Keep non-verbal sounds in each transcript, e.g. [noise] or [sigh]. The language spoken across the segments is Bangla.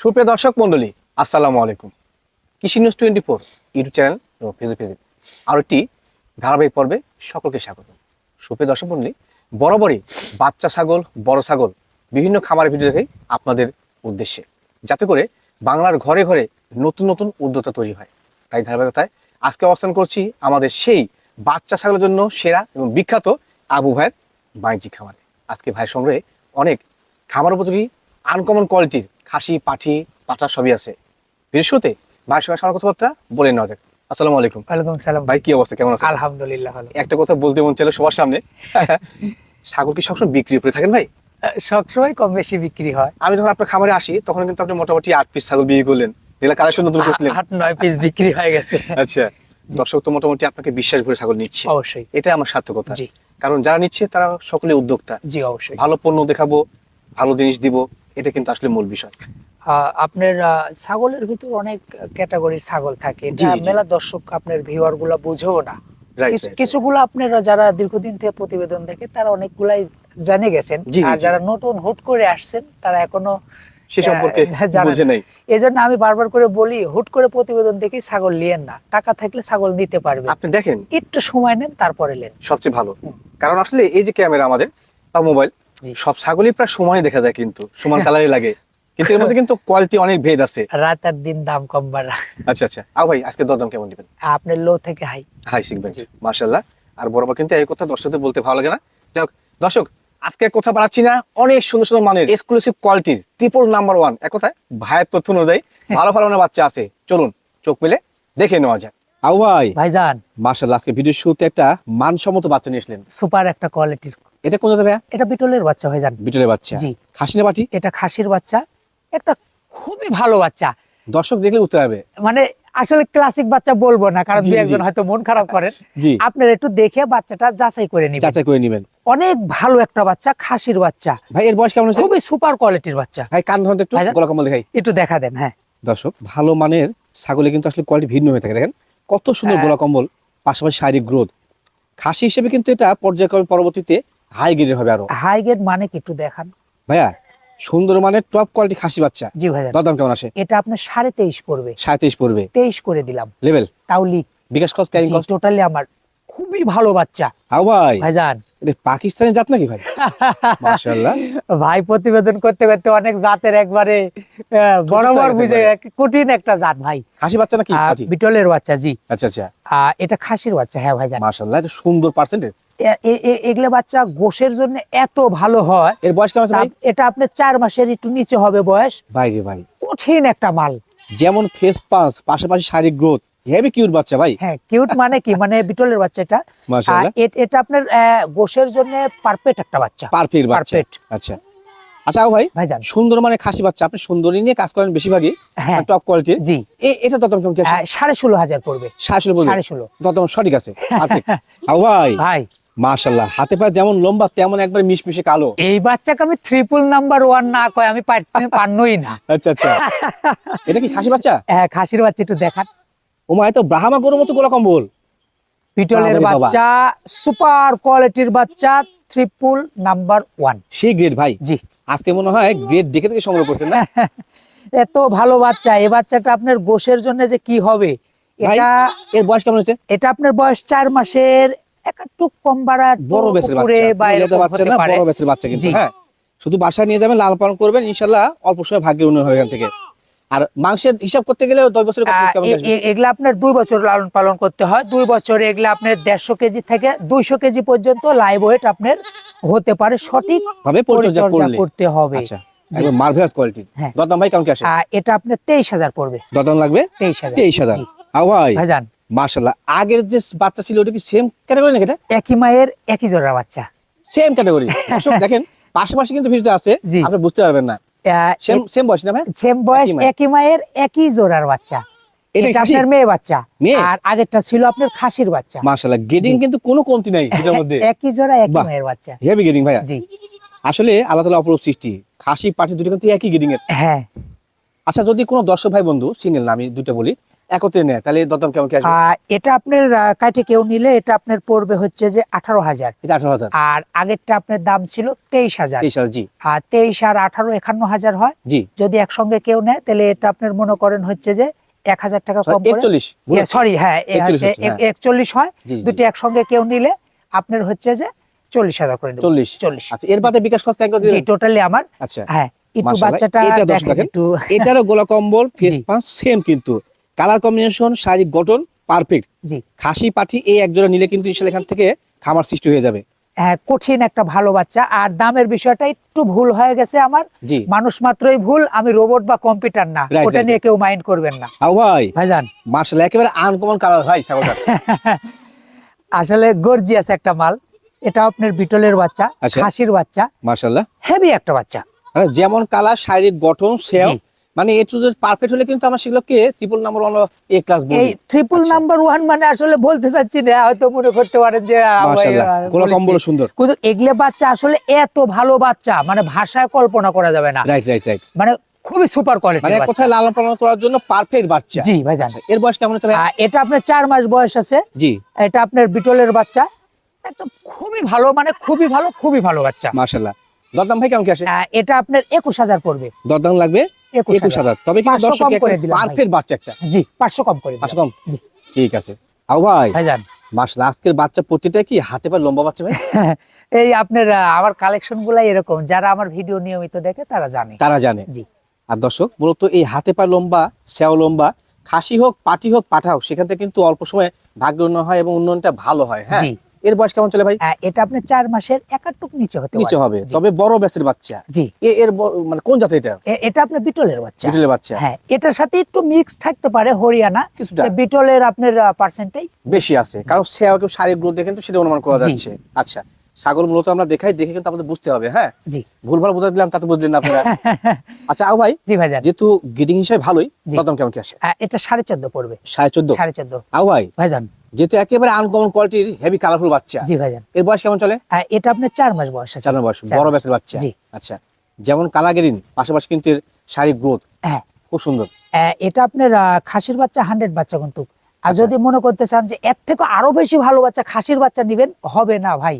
সুপ্রিয় দর্শক মন্ডলী আসসালামু আলাইকুম। Krishi news twenty four YouTube channel এবং ফেসবুক পেজে আরও একটি ধারাবাহিক পর্বে সকলকে স্বাগত। সুপ্রিয় দর্শক মন্ডলী বরাবরই বাচ্চা ছাগল, বড় ছাগল বিভিন্ন খামারের ভিডিও দেখে আপনাদের উদ্দেশ্যে। যাতে করে বাংলার ঘরে ঘরে নতুন নতুন উদ্যোক্তা তৈরি হয়। তাই ধারাবাহিকতায় আজকে অবস্থান করছি আমাদের সেই বাচ্চা ছাগলের জন্য সেরা এবং বিখ্যাত আবু ভাইয়ের বাণিজ্যিক খামারে। আজকে ভাইয়ের সংগ্রহে অনেক খামার উপযোগী আনকমন কোয়ালিটির খাসি পাঠি পাঠা সবই আছে। বৃহস্পতি ভাইয়ের সঙ্গে সামান্য কথাবার্তা বলে নেওয়া যাক। আসসালামু আলাইকুম। ওয়ালাইকুম সালাম ভাই কি অবস্থা? কেমন আলহামদুলিল্লাহ ভালো। একটা কথা বলতে মন চাইলো সবার সামনে। ছাগল কি সবসময় বিক্রি করে থাকেন ভাই? সবসময় কম বেশি বিক্রি হয়। আমি যখন আপনার খামারে আসি তখন কিন্তু আপনি মোটামুটি আট পিস ছাগল বিক্রি করলেন। যেগুলো কালেকশন নতুন করছিলেন আট নয় পিস বিক্রি হয়ে গেছে। আচ্ছা দর্শক তো মোটামুটি আপনাকে বিশ্বাস ভরে ছাগল নিচ্ছে। অবশ্যই। এটা আমার সার্থকতা। কারণ যারা নিচ্ছে তারা সকলে উদ্যোক্তা। জি অবশ্যই। ভালো পণ্য দেখাবো ভালো জিনিস দিব। এটা কিন্তু আসলে মূল বিষয়। আপনার ছাগলের ভিতর অনেক ক্যাটাগরির ছাগল থাকে। জি। মেলা দর্শক আপনার ভিউয়ারগুলা বুঝেও না। কিছুগুলো আপনারা যারা দীর্ঘদিন থেকে প্রতিবেদন দেখে তারা অনেকগুলাই জানে গেছেন। আর যারা নতুন হুট করে আসছেন তারা এখনও সে সম্পর্কে [laughs] বুঝে নাই। এই জন্য আমি বারবার করে বলি হুট করে প্রতিবেদন দেখে ছাগল লিয়েন না। টাকা থাকলে ছাগল নিতে পারবে আপনি দেখেন। একটু সময় নেন তারপরে নেন সবচেয়ে ভালো। কারণ আসলে এই যে ক্যামেরা আমাদের বা মোবাইল। সব ছাগলই প্রায় সময় দেখা যায় কিন্তু সমান কালারই লাগে। কিন্তু এর মধ্যে কিন্তু কোয়ালিটি অনেক ভেদ আছে। রাত আর দিন দাম কম বাড়া আচ্ছা আচ্ছা। আও ভাই আজকে দরদাম কেমন দিবেন? আপনার লো থেকে হাই হাই শিখবেন জি। মার্শাল্লাহ আর বরাবর কিন্তু এই কথা দর্শকদের বলতে ভালো লাগে না। যাই দর্শক আজকে কথা বাড়াচ্ছি না। অনেক সুন্দর সুন্দর মানের এক্সক্লুসিভ কোয়ালিটির ট্রিপল নাম্বার ওয়ান এক কথায় ভাইয়ের তথ্য অনুযায়ী ভালো ভালো মানের বাচ্চা আছে। চলুন চোখ মেলে দেখে নেওয়া যায় আও ভাই। ভাইজান। মার্শাল্লাহ আজকে ভিডিও শুরুতে একটা মানসম্মত বাচ্চা নিয়ে আসলেন। সুপার একটা কোয়ালিটির এটা কোন ভাইয়া? এটা বিটলের বাচ্চা ভাইজান বিটলের বাচ্চা। জি। খাসি না বাটি? এটা খাসির বাচ্চা। একটা খুবই ভালো বাচ্চা। দর্শক দেখলে উত্তর হবে। মানে আসলে ক্লাসিক বাচ্চা বলব না কারণ জি, দু জি। একজন হয়তো মন খারাপ করেন। আপনার একটু দেখে বাচ্চাটা যাচাই করে নিবেন। যাচাই করে নেবেন। অনেক ভালো একটা বাচ্চা খাসির বাচ্চা। ভাই এর বয়স কেমন খুবই সুপার কোয়ালিটির বাচ্চা। ভাই কান ধরতে একটু গলা কম্বল দেখাই। একটু দেখা দেন হ্যাঁ। দর্শক ভালো মানের ছাগলে কিন্তু আসলে কোয়ালিটি ভিন্ন হয়ে থাকে। দেখেন কত সুন্দর হ্যাঁ। গলা কম্বল পাশাপাশি শারীরিক গ্রোথ খাসি হিসেবে কিন্তু এটা পর্যায়ক্রমে পরবর্তীতে হাই গ্রেডের হবে আরও। হাই গেট মানে কি একটু দেখান। ভাইয়া সুন্দর মানের টপ কোয়ালিটি খাসি বাচ্চা। জি দরদাম কেমন আসে? এটা আপনার সাড়ে তেইশ পড়বে। সাঁত্রিশ পড়বে। তেইশ করে দিলাম। লেভেল তাও লিখ বিকাশ কস্ট ক্যারিং কস্ট টোটালি আমার। খুবই ভালো বাচ্চা। হাও ভাই। ভাইজান। পাকিস্তানি জাত নাকি ভাই? [laughs] মাশাআল্লাহ। ভাই প্রতিবেদন করতে করতে অনেক জাতের একবারে বরাবর বুঝে কঠিন একটা জাত ভাই। খাসি বাচ্চা নাকি? বিটলের বাচ্চা জি। আচ্ছা আচ্ছা। এটা খাসির বাচ্চা হ্যাঁ ভাইজান। মাশাআল্লাহ এটা সুন্দর পার্সেন্টেজ এগুলো বাচ্চা জন্য এত ভালো হয়। এর বয়স কেমন এটা আপনার চার মাসের একটু নিচে হবে বয়স। ভাই রে ভাই। কঠিন একটা মাল। যেমন ফেস পাস পাশাপাশি শারীরিক গ্রোথ হেভি কিউট বাচ্চা ভাই। হ্যাঁ কিউট মানে কি? মানে বিটলের বাচ্চা এটা। আর মাশাআল্লাহ এ- এটা আপনার আহ, জন্য পারফেক্ট একটা বাচ্চা। পারফেক্ট পারফেক্ট আচ্ছা। আচ্ছা ভাই সুন্দর মানে খাসি বাচ্চা। আপনি সুন্দরী নিয়ে কাজ করেন বেশিরভাগই। হ্যাঁ। টপ কোয়ালিটির জি। এটা দতম কেমন আহ, সাড়ে ষোলো হাজার পড়বে। সাড়ে ষোলো দতম সঠিক আছে। [laughs] ভাই। ভাই। মাশাআল্লাহ। হাতে পা যেমন লম্বা তেমন একবার মিশমিশে কালো। এই বাচ্চাকে আমি ট্রিপল নাম্বার ওয়ান না কয় আমি পার- পারনই না। আচ্ছা আচ্ছা। এটা কি খাসি বাচ্চা? হ্যাঁ খাসির বাচ্চা একটু দেখান। ও মা এত ব্রাহ্মা গরুর মতো গোলা কম্বল। পিটলের বাচ্চা সুপার কোয়ালিটির বাচ্চা ট্রিপল নাম্বার ওয়ান সেই গ্রেড ভাই। জি। আজকে মনে হয় গ্রেড দেখে দেখে সংগ্রহ করতেন না? [laughs] এত ভালো বাচ্চা এই বাচ্চাটা আপনার গোশের জন্য যে কি হবে এটা এর বয়স কেমন হচ্ছে এটা আপনার বয়স চার মাসের একটু কম বাড়া বড় বেসের বাচ্চা। বা তুমি লেদা এরকম বাচ্চা হতে না বড় বেসের বাচ্চা কিন্তু। হ্যাঁ শুধু বাসায় নিয়ে যাবেন লাল পালন করবেন ইনশাল্লাহ অল্প সময় ভাগ্যের উন্নয়ন হবে এখান থেকে। আর মাংসের হিসাব করতে গেলে দশ? এ- এগুলা আপনার দুই বছর লালন পালন করতে হয়। দুই বছরে এগুলা আপনার দেড়শো কেজি থেকে দুইশো কেজি পর্যন্ত লাইভ ওয়েট আপনার হতে পারে। সঠিক ভাবে পরিচর্যা করতে হবে। আচ্ছা একবার মার্ভেলাস কোয়ালিটি হ্যাঁ। ভাই কেমন কি আসে এটা আপনার তেইশ হাজার পড়বে। লাগবে? তেইশ হাজার। তেইশ হাজার। ভাই। ভাইজান মার্শাল্লাহ আগের যে বাচ্চা ছিল ওটা কি সেম ক্যাটাগরি নাকি এটা? একই মায়ের একই জোড়া বাচ্চা। সেম ক্যাটাগরি দেখেন পাশাপাশি কিন্তু ভিডিওটা আছে আপনি বুঝতে পারবেন না। সেম সেম বয়স না সেম বয়স একই মায়ের। একই জোড়ার বাচ্চা। এটা এটা আপনার মেয়ে বাচ্চা। আর আগেরটা ছিল আপনার খাসির বাচ্চা। গেডিং কিন্তু কোনো কমতি নাই এটার মধ্যে। [laughs] একই জোড়া একই মায়ের বাচ্চা। হেভি গেডিং ভাইয়া। জি। আসলে আল্লাহ তালা অপরূপ সৃষ্টি। খাসি পাটি দুটো কিন্তু একই গেডিং এর। হ্যাঁ। আচ্ছা যদি কোনো দর্শক ভাই বন্ধু সিঙ্গেল না আমি দুটো বলি একত্রে নেয় তাহলে দরদাম কেমন কি আসবে? এটা আপনার কাটে কেউ নিলে এটা আপনার পড়বে হচ্ছে যে আঠারো হাজার। এটা আঠারো হাজার। আর আগেরটা আপনার দাম ছিল তেইশ হাজার। তেইশ হাজার জি। আর তেইশ আর আঠারো একান্ন হাজার হয়। জি। যদি একসঙ্গে কেউ নেয় তাহলে এটা আপনার মনে করেন হচ্ছে যে এক হাজার টাকা কম একচল্লিশ সরি হ্যাঁ এ- 41 এ- হচ্ছে, হ্যাঁ। একচল্লিশ হয়। দুটি একসঙ্গে কেউ নিলে আপনার হচ্ছে যে চল্লিশ হাজার করে চল্লিশ। চল্লিশ। আচ্ছা এর বাদে বিকাশ খরচ টোটালি আমার। আচ্ছা। হ্যাঁ একটু বাচ্চাটা। একটু। এটারও গোলা কম্বল ফেস। পাঁচ সেম কিন্তু। কালার কম্বিনেশন শারীরিক গঠন পারফেক্ট জি। খাসি পাঠি এই এক জোড়া নিলে কিন্তু ইনশাল্লাহ এখান থেকে খামার সৃষ্টি হয়ে যাবে। হ্যাঁ, কঠিন একটা ভালো বাচ্চা। আর দামের বিষয়টা একটু ভুল হয়ে গেছে আমার। মানুষ মাত্রই ভুল আমি রোবট বা কম্পিউটার না। ওটা নিয়ে কেউ মাইন্ড করবেন না। ভাই। ভাইজান। মার্শাল একেবারে আনকমন কালার ভাই ছাগলটা। [laughs] আসলে গর্জিয়াস একটা মাল। এটা আপনার বিটলের বাচ্চা আচ্ছা। খাসির বাচ্চা। মার্শাল্লাহ হেভি একটা বাচ্চা। মানে যেমন কালার শারীরিক গঠন সেও। মানে এ টু পারফেক্ট হলে কিন্তু আমরা সেগুলোকে triple number one A class এই বলি ট্রিপল আচ্ছা। নাম্বার ওয়ান মানে আসলে বলতে চাচ্ছি না হয়তো মনে করতে পারেন যে। কম্বল সুন্দর। কিন্তু এগুলো বাচ্চা আসলে এত ভালো বাচ্চা মানে ভাষায় কল্পনা করা যাবে না। রাইট রাইট রাইট মানে খুবই সুপার মানে কোয়ালিটির এক কথায় লালন পালন করার জন্য পারফেক্ট বাচ্চা। জি ভাইজান। আচ্ছা, এর বয়স কেমন হচ্ছে এটা আপনার চার মাস বয়স আছে। জি। এটা আপনার বিটলের বাচ্চা। একটা খুবই ভালো মানে খুবই ভালো খুবই ভালো বাচ্চা। মার্শাল্লাহ দরদাম ভাই কেমন কি আসে? এটা আপনার একুশ হাজার পড়বে। দরদাম লাগবে? একুশ হাজার। তবে কিন্তু দর্শক। পারফেক্ট বাচ্চা একটা। জি পাঁচশো কম করে পাঁচশো কম? ঠিক আছে। আও ভাই ভাইজান মার্শাল আজকের বাচ্চা প্রতিটা কি হাতে পা লম্বা বাচ্চা ভাই? [laughs] এই আপনার আমার কালেকশন গুলাই এরকম। যারা আমার ভিডিও নিয়মিত দেখে তারা জানে। তারা জানে। জি। আর দর্শক মূলত এই হাতে পা লম্বা শ্যাও লম্বা খাসি হোক পাটি হোক পাঠা হোক সেখান থেকে কিন্তু অল্প সময়ে ভাগ্য উন্নয়ন হয় এবং উন্নয়নটা ভালো হয় হ্যাঁ? এর বয়স কেমন চলে ভাই? এটা আপনার চার মাসের একাটুক নিচে হতে নিচে হবে তবে বড় ব্যাসের বাচ্চা। জি। এর মানে কোন জাতের এটা? এটা আপনার বিটলের বাচ্চা। বিটলের বাচ্চা। হ্যাঁ এটার সাথে একটু মিক্স থাকতে পারে হরিয়ানা। কিছুটা। বিটলের আপনার পার্সেন্টেই বেশি আছে। কারণ কেউ শারীরিক গ্রোথ দেখে কিন্তু সেটা অনুমান করা যাচ্ছে। আচ্ছা ছাগল মূলত আমরা দেখাই দেখে কিন্তু আমাদের বুঝতে হবে হ্যাঁ? জি। ভুলভাল বোঝা দিলাম তা তো বুঝলেন না আপনারা। [laughs] আচ্ছা আও ভাই জি ভাইজান যেহেতু গিডিং হিসাবে ভালোই। কদম কেমন কি আসে? আহ, এটা সাড়ে চোদ্দ পড়বে। সাড়ে চোদ্দ? সাড়ে চোদ্দ। আও ভাই। ভাইজান যেহেতু একেবারে আনকমন কোয়ালিটির হেভি কালারফুল বাচ্চা। জি ভাইজান। এর বয়স কেমন চলে? এটা আপনার চার মাস বয়স আছে। চার বয়স বড় মাস। ব্যাসের বাচ্চা। জি। আচ্ছা যেমন কালাগেরিন পাশাপাশি কিন্তু শারীরিক গ্রোথ হ্যাঁ। খুব সুন্দর। এটা আপনার খাসির বাচ্চা হান্ড্রেড বাচ্চা কিন্তু। আর আচ্ছা। যদি মনে করতে চান যে এর থেকে আরও বেশি ভালো বাচ্চা খাসির বাচ্চা নিবেন হবে না ভাই।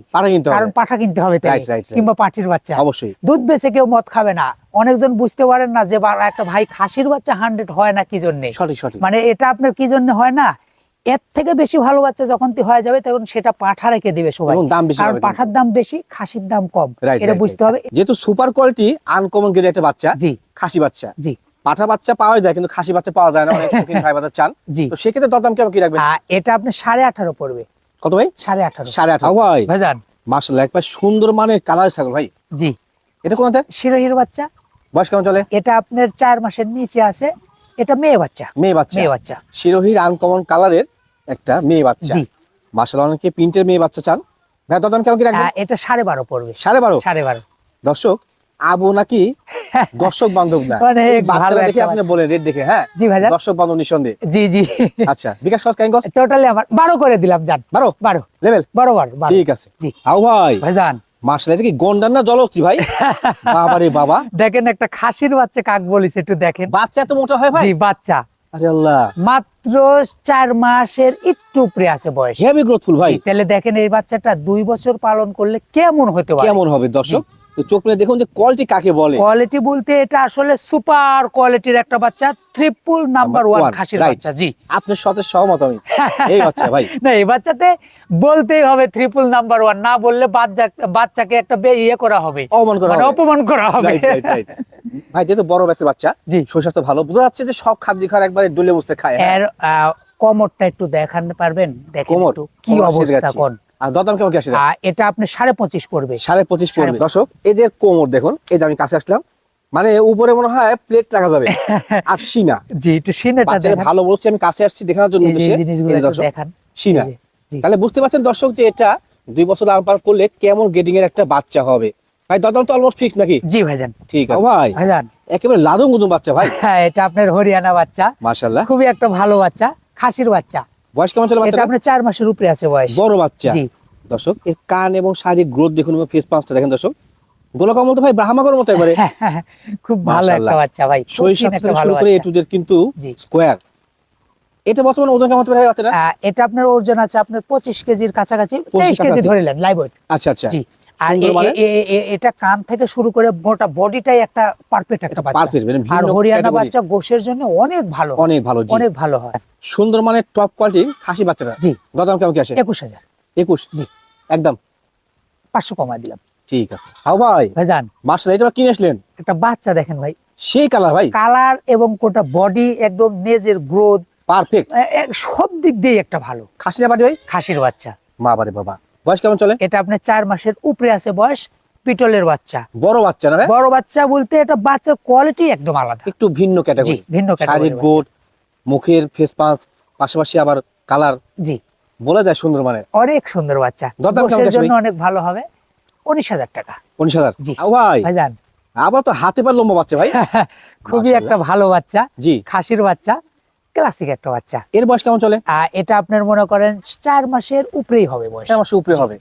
কারণ পাঠা কিনতে হবে. কিংবা পাটির বাচ্চা। অবশ্যই। দুধ বেছে কেউ মদ খাবে না। অনেকজন বুঝতে পারেন না যে একটা ভাই খাসির বাচ্চা হান্ড্রেড হয় না কি জন্য? সঠিক সঠিক। মানে এটা আপনার কি জন্য হয় না? এর থেকে বেশি ভালো বাচ্চা যখন হয়ে যাবে তখন সেটা পাঠা রেখে দিবে সবাই। কারণ পাঠার দাম বেশি খাসির দাম কম। এটা বুঝতে হবে। যেহেতু সুপার কোয়ালিটি আনকমন গ্রেড একটা বাচ্চা জি। খাসি বাচ্চা। জি। পাঠা বাচ্চা পাওয়া যায় কিন্তু খাসি বাচ্চা পাওয়া যায় না অনেক ভাই বাচ্চা চান। জি। তো সেক্ষেত্রে দরদাম কেমন কি রাখবেন? এটা আপনি সাড়ে আঠারো পড়বে। কত ভাই? সাড়ে আঠারো। সাড়ে আঠারো। ভাই। ভাইজান। মার্শাল্লাহ একবার সুন্দর মানের কালার ছাগল ভাই। জি। এটা কোনটা শিরোহির বাচ্চা। বয়স কেমন চলে? এটা আপনার চার মাসের নিচে আছে। এটা মেয়ে বাচ্চা। মেয়ে বাচ্চা। মেয়ে বাচ্চা। শিরোহির আনকমন কালারের একটা মেয়ে বাচ্চা। মার্শাল অনেকে প্রিন্টের মেয়ে বাচ্চা চান। ভাই দরদাম কেমন কি রাখবেন? এটা সাড়ে বারো পড়বে। সাড়ে বারো? সাড়ে বারো। দর্শক আবু নাকি [laughs] দর্শক বান্ধব না। দেখে আপনি বলেন রেট দেখে হ্যাঁ? জি ভাইজান। দর্শক বান্ধব নিঃসন্দেহে। জি জি। আচ্ছা বিকাশ কেন টোটালি আমার। বারো করে দিলাম জান বারো? বারো। লেভেল বারো বারো বারো। ঠিক আছে। আও ভাই ভাইজান। এটা কি গন্ডার না জলস্তি ভাই? [laughs] বাবা বাবা। দেখেন একটা খাসির বাচ্চা কাক বলিস একটু দেখেন। বাচ্চা এত মোটা হয় ভাই? জি বাচ্চা। মাত্র চার মাসের একটু উপরে আছে বয়স। হেভি গ্রোথফুল ভাই। তাহলে দেখেন এই বাচ্চাটা দুই বছর পালন করলে কেমন হতে পারে? কেমন হবে দর্শক? তো চোখ মেলে দেখুন যে কোয়ালিটি কাকে বলে কোয়ালিটি বলতে এটা আসলে সুপার কোয়ালিটির একটা বাচ্চা ট্রিপল নাম্বার ওয়ান খাসির বাচ্চা জি আপনার সাথে সহমত আমি [laughs] এই বাচ্চা ভাই না এই বাচ্চাতে বলতেই হবে ট্রিপল নাম্বার ওয়ান না বললে বাচ্চাকে একটা ইয়ে করা হবে অপমান করা মানে হবে। অপমান করা হবে. ভাই যেহেতু বড় ব্যাচের বাচ্চা জি শরীর স্বাস্থ্য ভালো বোঝা যাচ্ছে যে সব খাদ্য খাওয়ার একবারে ডলে মুছতে খায় হ্যাঁ? এর কোমরটা একটু দেখান পারবেন দেখেন? একটু কি অবস্থা। কোন আর দরদাম কেমন কি আসে এটা আপনি সাড়ে পঁচিশ পড়বে। সাড়ে পঁচিশ পড়বে। সাড়ে- দর্শক এদের কোমর দেখুন এই যে আমি কাছে আসলাম মানে উপরে মনে হয় প্লেট রাখা যাবে [laughs] আর সিনা জি একটু সিনেটা ভালো বলছি আমি কাছে আসছি দেখানোর জন্য দেখান। সিনা। তাহলে বুঝতে পারছেন দর্শক যে এটা দুই বছর লালন পালন করলে কেমন গেটিং এর একটা বাচ্চা হবে। ভাই দরদাম তো অলমোস্ট ফিক্স নাকি? জি ভাইজান। ঠিক আছে। ভাই। ভাইজান। একেবারে লাদুম গুদুম বাচ্চা ভাই। হ্যাঁ এটা আপনার হরিয়ানা বাচ্চা। মাশাল্লাহ খুবই একটা ভালো বাচ্চা খাসির বাচ্চা। বয়স কেমন এটা বাচ্চা আপনার চার মাসের উপরে আছে বয়স। বড় বাচ্চা। জি। দর্শক এর কান এবং শারীরিক গ্রোথ দেখুন এবং ফেস পাঁচটা দেখেন দর্শক। গোলাকমল তো ভাই ব্রাহ্মাগর মতো একবারে। খুব ভালো একটা বাচ্চা ভাই একটা থেকে শুরু করে এ টু জেড কিন্তু। স্কোয়ার এটা বর্তমানে ওজন কেমন বাচ্চাটা এটা আপনার ওজন আছে আপনার পঁচিশ কেজির কাছাকাছি 25 তেইশ কেজি ধরে নেন লাইভ আচ্ছা আচ্ছা। আর মানে? এটা কান থেকে শুরু করে মোটা বডিটাই একটা পারফেক্ট একটা পারফেক্ট মানে আর হরিয়ানা বাচ্চা গোশের জন্য অনেক ভালো অনেক ভালো অনেক ভালো হয়। সুন্দর মানে টপ কোয়ালিটির খাসি বাচ্চাটা। জি। দাম কেমন কি আসে? একুশ হাজার। একুশ? জি। একদম? পাঁচশো কমায় দিলাম। ঠিক আছে। হাও ভাই। ভাইজান। মাসটা এটা কিনে আসলেন? একটা বাচ্চা দেখেন ভাই। সেই কালার ভাই? কালার এবং কোটা বডি একদম নেজের গ্রোথ পারফেক্ট সব দিক দিয়ে একটা ভালো। খাসি না পাটি ভাই? খাসির বাচ্চা। মা বাবা। বয়স কেমন চলে? এটা আপনার চার মাসের উপরে আছে বয়স পিটলের বাচ্চা। বড় বাচ্চা না বড় বাচ্চা বলতে এটা বাচ্চার কোয়ালিটি একদম আলাদা। একটু ভিন্ন ক্যাটাগরি ভিন্ন শারীরিক ক্যাটাগরির গোট মুখের ফেস পাঁচ পাশাপাশি আবার কালার জি। বলে দেয় সুন্দর মানে অনেক সুন্দর বাচ্চা। যাচ্ছে জন্য অনেক ভালো হবে। উনিশ হাজার টাকা। উনিশ হাজার? জি। ভাই। ভাইজান। আবার তো হাতে পার লম্বা বাচ্চা ভাই। [laughs] খুবই একটা ভালো বাচ্চা। জি। খাসির বাচ্চা। ক্লাসিক একটা বাচ্চা। এর বয়স কেমন চলে? এটা আপনার মনে করেন চার মাসের উপরেই হবে বয়স। চার মাসের উপরে হবে।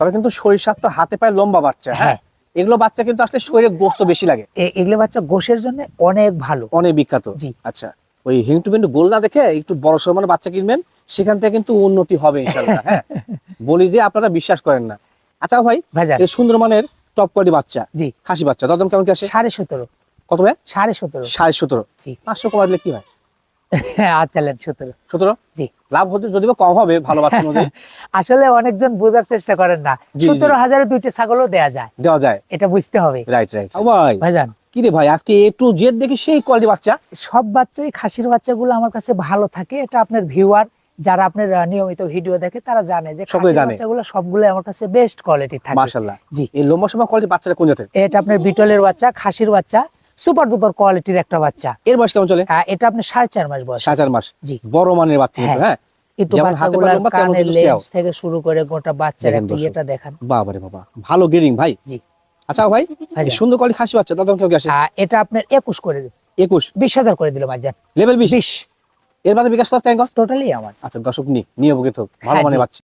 তবে কিন্তু শরীর তো হাতে পায়ে লম্বা বাচ্চা হ্যাঁ? হ্যাঁ। এগুলো বাচ্চা কিন্তু আসলে শরীরে গোস্ত বেশি লাগে। এগুলো বাচ্চা গোশের জন্য অনেক ভালো। অনেক বিখ্যাত। জি। আচ্ছা ওই হিংটু বিন্টু গোল না দেখে একটু বড় সড় মানে বাচ্চা কিনবেন সেখান থেকে কিন্তু উন্নতি হবে হ্যাঁ? [laughs] বলি যে আপনারা বিশ্বাস করেন না। আচ্ছা ভাই এই সুন্দর মানের টপ কোয়ালিটি বাচ্চা জি। খাসি বাচ্চা দাদম কেমন কি আসে? সাড়ে সতেরো। কত ভাই? সাড়ে সতেরো। সাড়ে সতেরো। জি। পাঁচশো কমা কি হয় আচ্ছা লেন সতেরো। সতেরো? জি। লাভ হতে যদি কম হবে ভালো [laughs] আসলে অনেকজন বোঝার চেষ্টা করেন না। জি, জি। সতেরো হাজারে দুইটা ছাগলও দেয়া যায়। দেওয়া যায়। এটা বুঝতে হবে। রাইট রাইট ভাইজান। কি ভাই আজকে এ টু জেড দেখি সেই কোয়ালিটি বাচ্চা? সব বাচ্চাই খাসির বাচ্চাগুলো আমার কাছে ভালো থাকে। এটা আপনার ভিউয়ার যারা আপনার নিয়মিত ভিডিও দেখে তারা জানে যে। বাচ্চাগুলো সবগুলো আমার কাছে বেস্ট কোয়ালিটি থাকে। জি। এই লম্বা সময় কোয়ালিটি বাচ্চাটা কোন জাতের? এটা আপনার বিটলের বাচ্চা খাসির বাচ্চা। সুপার ডুপার কোয়ালিটির একটা বাচ্চা। এর বয়স কেমন চলে? এটা আপনার সাড়ে চার মাস বয়স। সাড়ে চার মাস। জি। বড় মানের বাচ্চা হ্যাঁ। হ্যাঁ। থেকে শুরু করে গোটা বাচ্চার একটা। ইয়েটা দেখান। বাবা ভালো গেরিং ভাই। জি। আচ্ছা ভাই সুন্দর কোয়ালিটি খাসি বাচ্চা দাদা কেমন কি আসে? এটা আপনার একুশ করে একুশ? বিশ হাজার করে দিল মাঝান লেভেল বিশ? বিশ। এর বাদে বিকাশ করতে টোটালি আমার। আচ্ছা দর্শক নিয়ে হোক। ভালো মানে বাচ্চা।